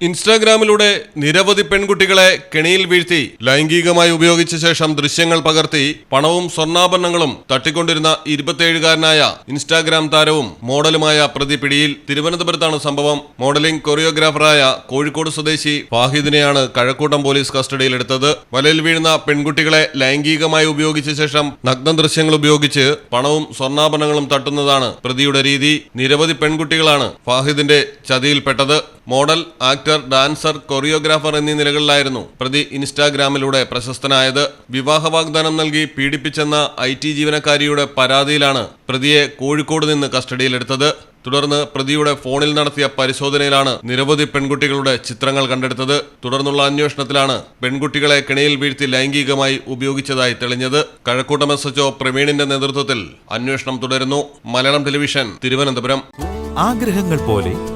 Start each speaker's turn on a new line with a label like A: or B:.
A: ഇൻസ്റ്റാഗ്രാമിലൂടെ നിരവധി പെൺകുട്ടികളെ കെണിയിൽ വീഴ്ത്തി ലൈംഗികമായി ഉപയോഗിച്ച ശേഷം ദൃശ്യങ്ങൾ പകർത്തി പണവും സ്വർണാഭരണങ്ങളും തട്ടിക്കൊണ്ടിരുന്ന ഇരുപത്തിയേഴുകാരനായ ഇൻസ്റ്റാഗ്രാം താരവും മോഡലുമായ പ്രതി പിടിയിൽ തിരുവനന്തപുരത്താണ് സംഭവം. മോഡലിംഗ് കൊറിയോഗ്രാഫറായ കോഴിക്കോട് സ്വദേശി ഫാഹിദിനെയാണ് കഴക്കൂട്ടം പോലീസ് കസ്റ്റഡിയിലെടുത്തത്. വലയിൽ വീഴുന്ന പെൺകുട്ടികളെ ലൈംഗികമായി ഉപയോഗിച്ച ശേഷം നഗ്ന ദൃശ്യങ്ങൾ ഉപയോഗിച്ച് പണവും സ്വർണാഭരണങ്ങളും തട്ടുന്നതാണ് പ്രതിയുടെ രീതി. നിരവധി പെൺകുട്ടികളാണ് ഫാഹിദിന്റെ ചതിയിൽപ്പെട്ടത്. മോഡൽ ആക്ടർ ഡാൻസർ കൊറിയോഗ്രാഫർ എന്നീ നിലകളിലായിരുന്നു പ്രതി ഇൻസ്റ്റാഗ്രാമിലൂടെ പ്രശസ്തനായത്. വിവാഹ വാഗ്ദാനം നൽകി പീഡിപ്പിച്ചെന്ന ഐ ടി ജീവനക്കാരിയുടെ പരാതിയിലാണ് പ്രതിയെ കോഴിക്കോട് നിന്ന് കസ്റ്റഡിയിലെടുത്തത്. തുടർന്ന് പ്രതിയുടെ ഫോണിൽ നടത്തിയ പരിശോധനയിലാണ് നിരവധി പെൺകുട്ടികളുടെ ചിത്രങ്ങൾ കണ്ടെടുത്തത്. തുടർന്നുള്ള അന്വേഷണത്തിലാണ് പെൺകുട്ടികളെ കിണയിൽ വീഴ്ത്തി ലൈംഗികമായി ഉപയോഗിച്ചതായി തെളിഞ്ഞത്. കഴക്കൂട്ടം എസ് എച്ച്ഒ പ്രവീണിന്റെ നേതൃത്വത്തിൽ അന്വേഷണം തുടരുന്നു. മലയാളം ടെലിവിഷൻ തിരുവനന്തപുരം.
B: ആഗ്രഹങ്ങൾ പോലെ